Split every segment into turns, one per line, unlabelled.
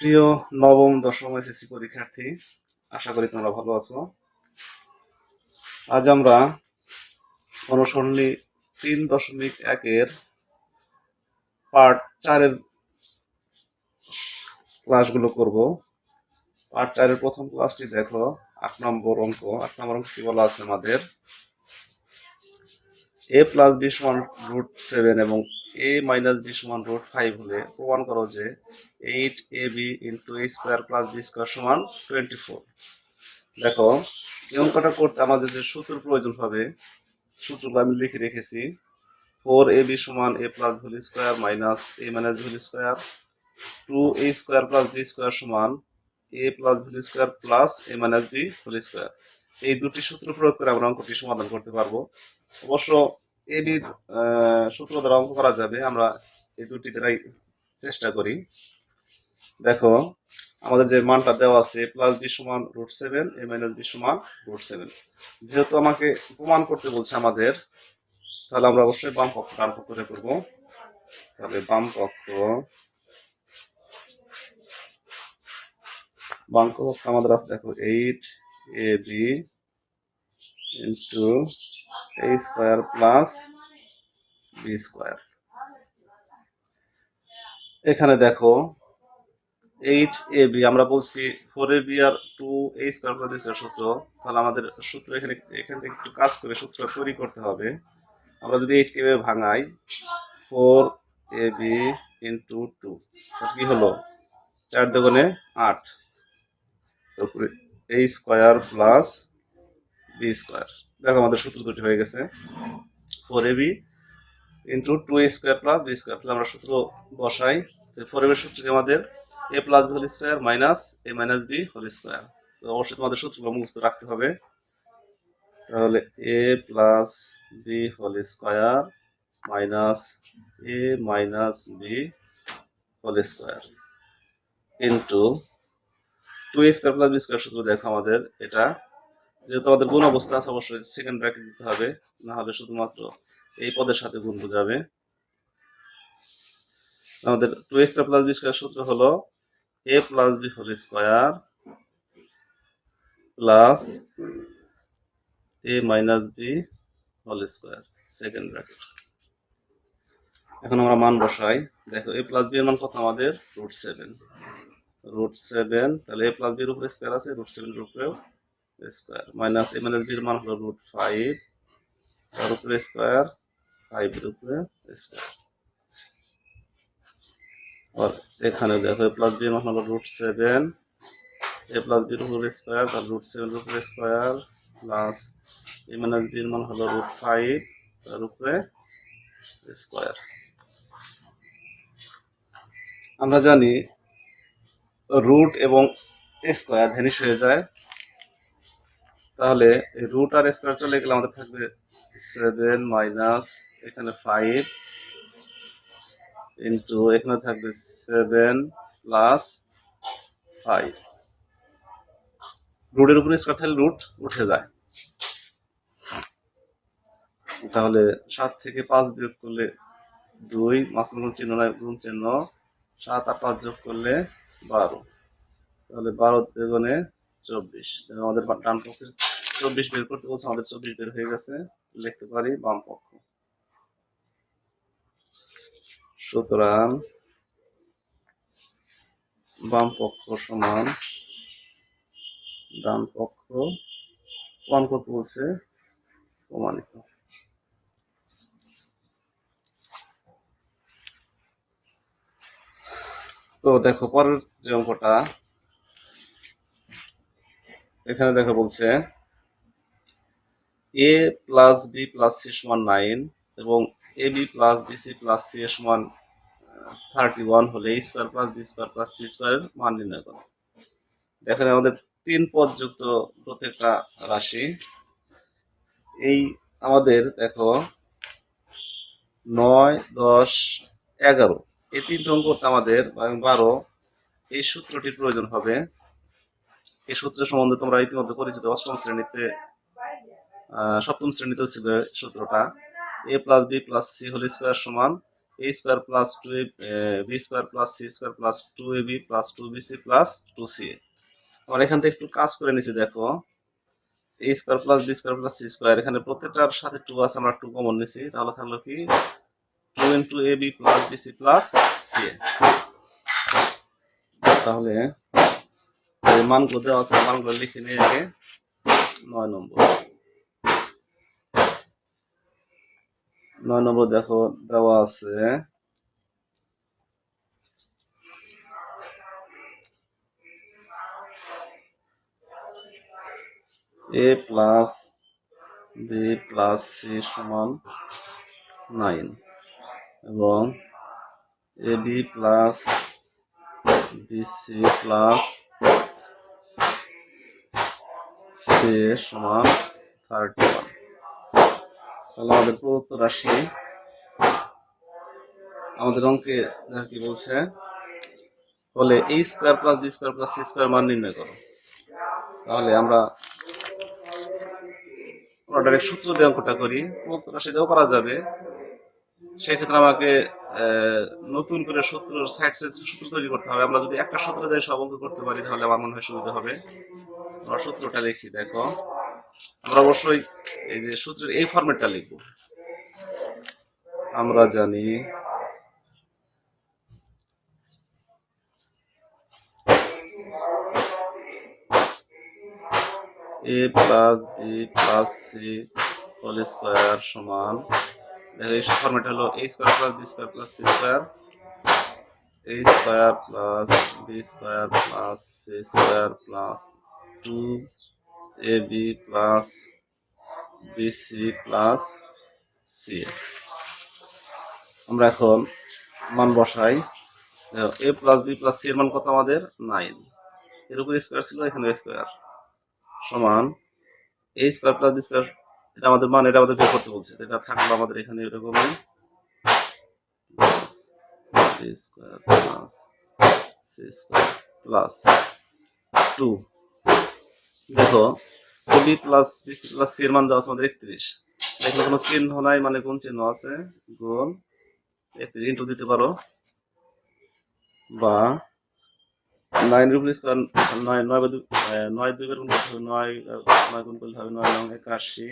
প্রিয় নবম, দশম এসএসসি পরীক্ষার্থী, আশা করি তোমরা ভালো আছো। আজ আমরা অনুসরণী তিন দশমিক একের পার্ট চারের ক্লাসগুলো করব। পার্ট চারের প্রথম ক্লাসটি দেখো, আট নম্বর অঙ্ক। আট নম্বর অঙ্ক কি বলা আছে আমাদের? এ প্লাস বি সমান রুট সেভেন এবং এ মাইনাস বি সমান রুট ফাইভ হলে প্রমাণ করো যে eight A B into A square plus B square সমান টোয়েন্টি ফোর দেখো এই অঙ্কটা করতে আমাদের যে সূত্র প্রয়োজন হবে, সূত্রগুলো আমি লিখে রেখেছি। ফোর এ বি সমান A plus whole square minus A minus whole square two A square plus B square সমান A plus whole square plus A minus B whole square এই দুটি সূত্র প্রয়োগ করে আমরা অঙ্কটি সমাধান করতে পারব। অবশ্য এ বির সূত্র দ্বারা অঙ্ক করা যাবে। আমরা এই দুটি দ্বারাই চেষ্টা করি। দেখো, আমাদের যে মানটা দেওয়া আছে প্লাস বি সমান root seven A minus B সমান রুট সেভেন যেহেতু আমাকে প্রমাণ করতে বলছে আমাদের, তাহলে আমরা অবশ্যই বাম পক্ষ, ডান পক্ষ করে করব। তাহলে বাম পক্ষ বাম পক্ষ আমাদের আছে, দেখো eight A B into A square plus B square এখানে দেখো এইট এ বি আমরা বলছি ফোর এ বি আর টু স্কোয়ার প্লাস স্কোয়ার সূত্র। তাহলে আমাদের সূত্র এখানে, এখান থেকে একটু কাজ করে সূত্র তৈরি করতে হবে। আমরা যদি এইট কে ভাঙাই four A B into two কি হলো? চার দোকানে আট। তারপরে A square plus B square দেখো আমাদের সূত্র দুটি হয়ে গেছে। Four A B into two A square plus B square তাহলে আমরা সূত্র বসাই। ফোর এ সূত্রকে আমাদের? A plus B whole square minus A minus B whole square তো অবশ্যই তোমাদের সূত্রগুলো মুখস্থ রাখতে হবে। তাহলে A plus B whole square minus A minus B whole square into two square plus B square সূত্র দেখো আমাদের। এটা যেহেতু আমাদের গুণ অবস্থা আছে, অবশ্যই সেকেন্ড ব্র্যাকেট দিতে হবে। না হলে শুধুমাত্র এই পদের সাথে গুণ বোঝাবে। আমাদের two A square plus B square সূত্র হলো A plus B whole square plus A minus B whole square second bracket এখন আমরা মান বসাই। দেখো এ প্লাস বি এর মান কত আমাদের? রুট সেভেন রুট সেভেন তাহলে এ প্লাস বির উপরে স্কোয়ার আছে রুট সেভেন উপরেও স্কোয়ার। মাইনাস এ মাইনাস বির মান হলো রুট ফাইভ। তার উপরে স্কোয়ার, ফাইভের উপরে স্কোয়ার। আর এখানে দেখো, এ প্লাস বির মান হলো রুট সেভেন। এ প্লাস বির উপরে স্কোয়ার, তার রুট সেভেন উপরে স্কোয়ার। প্লাস এ মাইনাস বির মান হলো রুট ফাইভ, তার উপরে স্কোয়ার। আমরা জানি রুট এবং স্কোয়ার ভ্যানিশ হয়ে যায়। তাহলে রুট আর স্কোয়ার চলে গেলে আমাদের থাকবে সেভেন মাইনাস এখানে ফাইভ ইন্টু এখানে থাকবে সেভেন প্লাস ফাইভ রুটের উপরে স্কোয়ার থাকলে রুট উঠে যায়। তাহলে সাত থেকে পাঁচ বিয়োগ করলে দুই মাসের গুণ চিহ্ন নয়, গুণ চিহ্ন, সাত আর পাঁচ যোগ করলে বারো। তাহলে বারো দ্বিগুণে চব্বিশ। আমাদের ডান পক্ষের চব্বিশ বের করতে বলছে, আমাদের চব্বিশ বের হয়ে গেছে। লিখতে পারি বাম পক্ষ। সুতরাং বাম পক্ষ সমান, ডান পক্ষ প্রমাণ করতে বলছে, প্রমাণিত। তো দেখো, পরের যে অঙ্কটা, এখানে দেখো বলছে A plus B plus C সমান নাইন এবং A B plus B C plus C এর সমান থার্টি ওয়ান হলে A square plus B square plus C স্কোয়ারের মান নির্ণয় করো। দেখেন আমাদের তিন পদযুক্ত প্রত্যেকটা রাশি। এই আমাদের দেখো, নয়, দশ, এগারো। এই তিনটে অঙ্ক আমাদের বারো এই সূত্রটির প্রয়োজন হবে। এই সূত্রের সম্বন্ধে তোমরা ইতিমধ্যে পরিচিত অষ্টম শ্রেণীতে সপ্তম শ্রেণীতেও ছিল সূত্রটা। A plus B plus C whole square সমান A square plus two A B square plus C square plus two A B plus two B C plus two C A আমরা এখান থেকে একটু কাজ করে নিছি, দেখো। A square plus B square plus C square এখানে প্রত্যেকটার সাথে টু আছে, আমরা টু কমন নিছি। তাহলে থাকল কি? Two into A B plus B C plus C A তাহলে মানগুলো দেওয়া আছে, মানগুলো লিখে নিয়ে আগে নয় নম্বর। নয় নম্বর দেখো, দেওয়া আছে। A plus B plus C সমান নাইন এবং A B plus B C plus C সমান থার্টি ওয়ান। তাহলে আমাদের প্রদত্ত রাশি আমাদের অঙ্কে কি বলছে বলে এই square plus B square plus C square মান নির্ণয় করো। তাহলে আমরা আমরা ডাইরেক্ট সূত্র দিয়ে অঙ্কটা করি। প্রদত্ত রাশি দিয়েও করা যাবে। সেক্ষেত্রে আমাকে নতুন করে সূত্র সাইড সূত্র তৈরি করতে হবে। আমরা যদি একটা সূত্র দিয়ে সব অঙ্ক করতে পারি, তাহলে আমার মনে হয় সুবিধা হবে। আমরা সূত্রটা লিখি, দেখো। আমরা অবশ্যই এই যে সূত্রের এই ফরম্যাটটা লিখব। আমরা জানি A plus B plus C whole square সমান এই ফরম্যাট হলো A square plus B square plus C square A square plus B square plus C square plus two A B plus B C plus C আমরা এখন মান বসাই। A plus B plus C এর মান কত আমাদের? Nine. এর উপর স্কোয়ার ছিল, এখানে স্কোয়ার সমান A square plus B square এটা আমাদের মান, এটা আমাদের বের করতে বলছে। এটা থাকল আমাদের এখানে এরকমই। B square plus C square plus two দেখো B plus B plus C এর মান দেওয়া আছে আমাদের একত্রিশ। এখানে কোনো চিহ্ন নাই মানে কোন চিহ্ন আছে। গুণ একত্রিশ ইন্টু দিতে পারো। বা নাইন রুপিস নয় নয় দুই বার নয় নয় গুণ করলে হবে নয় নয় একাশি।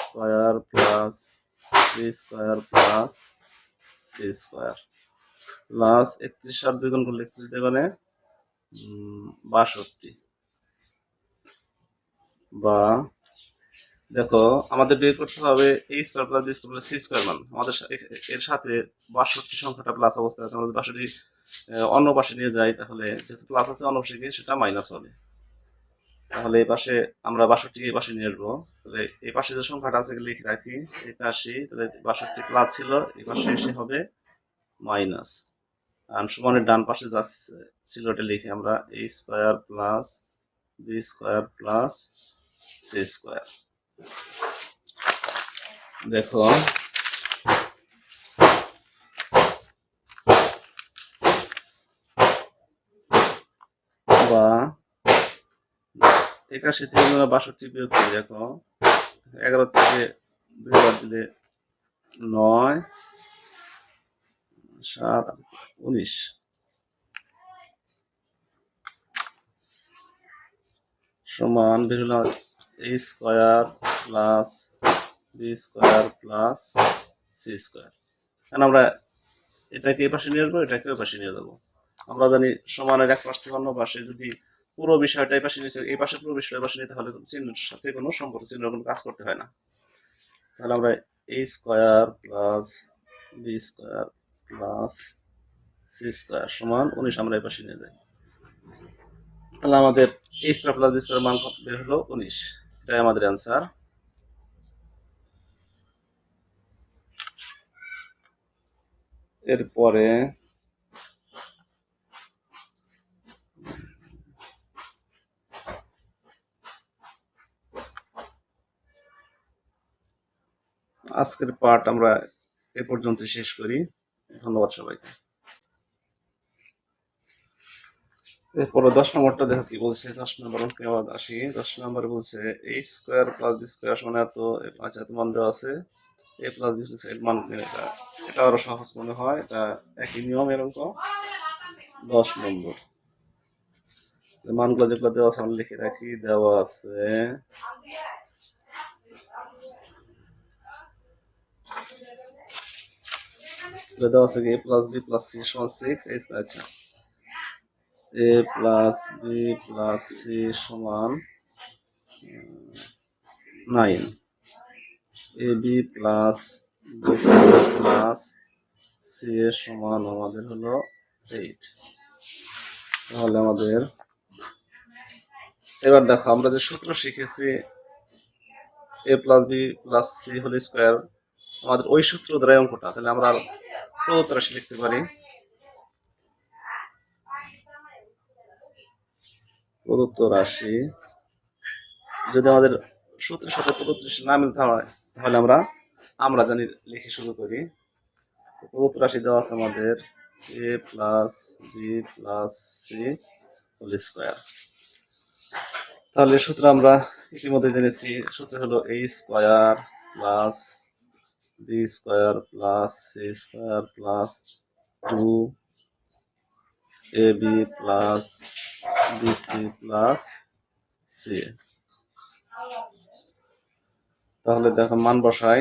Square plus B square plus C square plus একত্রিশ আর দুই গুণ করলে একত্রিশ দেগুণে বাষট্টি। বা, দেখো, আমাদের বের করতে হবে এই square plus B square plus C square মান। আমাদের এর সাথে বাষট্টি সংখ্যাটা প্লাস অবস্থায় আছে। আমাদের বাষট্টি অন্য পাশে নিয়ে যাই, তাহলে যেহেতু প্লাস আছে অন্য পাশে গিয়ে সেটা মাইনাস হবে। তাহলে এই পাশে আমরা বাষট্টি এই পাশে নিয়ে আসব। তাহলে এই পাশে যে সংখ্যাটা আছে লিখে রাখি। একাশি তাহলে বাষট্টি প্লাস ছিল, এই পাশে এসে হবে মাইনাস আর সমানের ডান পাশে যা ছিল ওটা লিখে আমরা A square plus B square plus C square দেখো, বা একাশি থেকে আমরা বাষট্টি বিয়োগ করি দেখো, এগারো থেকে দুই বার দিলে নয় সাত উনিশ সমান বিভিন্ন A square plus B square plus C square কারণ আমরা এটাকে এই পাশে নিয়ে আসব এটাকে ওই পাশে নিয়ে যাব। আমরা জানি সমানের এক পাশ থেকে অন্য পাশে যদি পুরো বিষয়টা এই পাশে নিয়েছে এই পাশে পুরো বিষয়টা পাশে নিতে হলে চিহ্নের সাথে কোনো সম্পর্ক, চিহ্ন কোনো কাজ করতে হয় না। তাহলে আমরা A square plus B square plus C square সমান উনিশ, আমরা এই পাশে নিয়ে যাই। তাহলে আমাদের A square plus B square মান বের হলো উনিশ। এটাই আমাদের অ্যান্সার এরপরে আজকের পার্ট আমরা এ পর্যন্ত শেষ করি। ধন্যবাদ সবাইকে। এরপরে দশ নম্বরটা দেখো কি বলছে, দশ নম্বর অঙ্কে আবার আসি। দশ নম্বর বলছে এই স্কোয়ার প্লাস বি স্কোয়ার সমান এত পাঁচ এত মান দেওয়া আছে। এ প্লাস বি এর মান এটা এটা আরও সহজ মনে হয়, এটা একই নিয়ম এরকম দশ নম্বর। মানগুলো যেগুলো দেওয়া আছে আমরা লিখে রাখি, দেওয়া আছে এগুলো দেওয়া আছে A plus B plus C সমান সিক্স এই আচ্ছা A plus B plus C সমান nine A B plus B C plus C এর সমান আমাদের হলো এইট তাহলে আমাদের এবার দেখো আমরা যে সূত্র শিখেছি A plus B plus C whole square আমাদের ওই সূত্র দ্বারা অঙ্কটা। তাহলে আমরা প্রদত্ত রাশি লিখতে পারি। প্রদত্ত রাশি। যদি আমাদের সূত্রের সাথে প্রদত্ত রাশি না মিলতে হয়, তাহলে আমরা আমরা জানি লিখে শুরু করি। প্রদত্ত রাশি দেওয়া আছে আমাদের A plus B plus C whole square তাহলে সূত্র আমরা ইতিমধ্যে জেনেছি, সূত্র হলো A square plus B square plus C square plus two A B plus B C plus C তাহলে দেখো মান বসাই।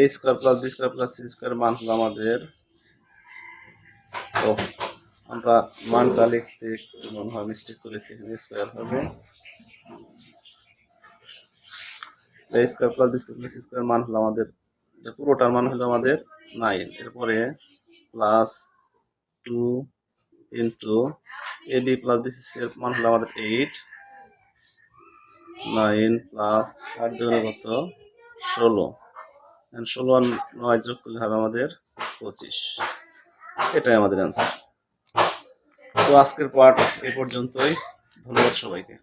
A square plus B square plus C square মান হলো আমাদের ও, আমরা মানটা লিখতে মনে হয় মিস্টেক করেছি, এখানে স্কোয়ার হবে A square plus B square plus square মান হলো আমাদের পুরোটার মান হলো আমাদের নাইন এরপরে plus two into A B plus B এর মান হলো আমাদের এইট নাইন প্লাস আট জনের কত? ষোলো। ষোলো আর নয় যোগ করলে হবে আমাদের পঁচিশ। এটাই আমাদের অ্যান্সার তো আজকের পার্ট এ পর্যন্তই। ধন্যবাদ সবাইকে।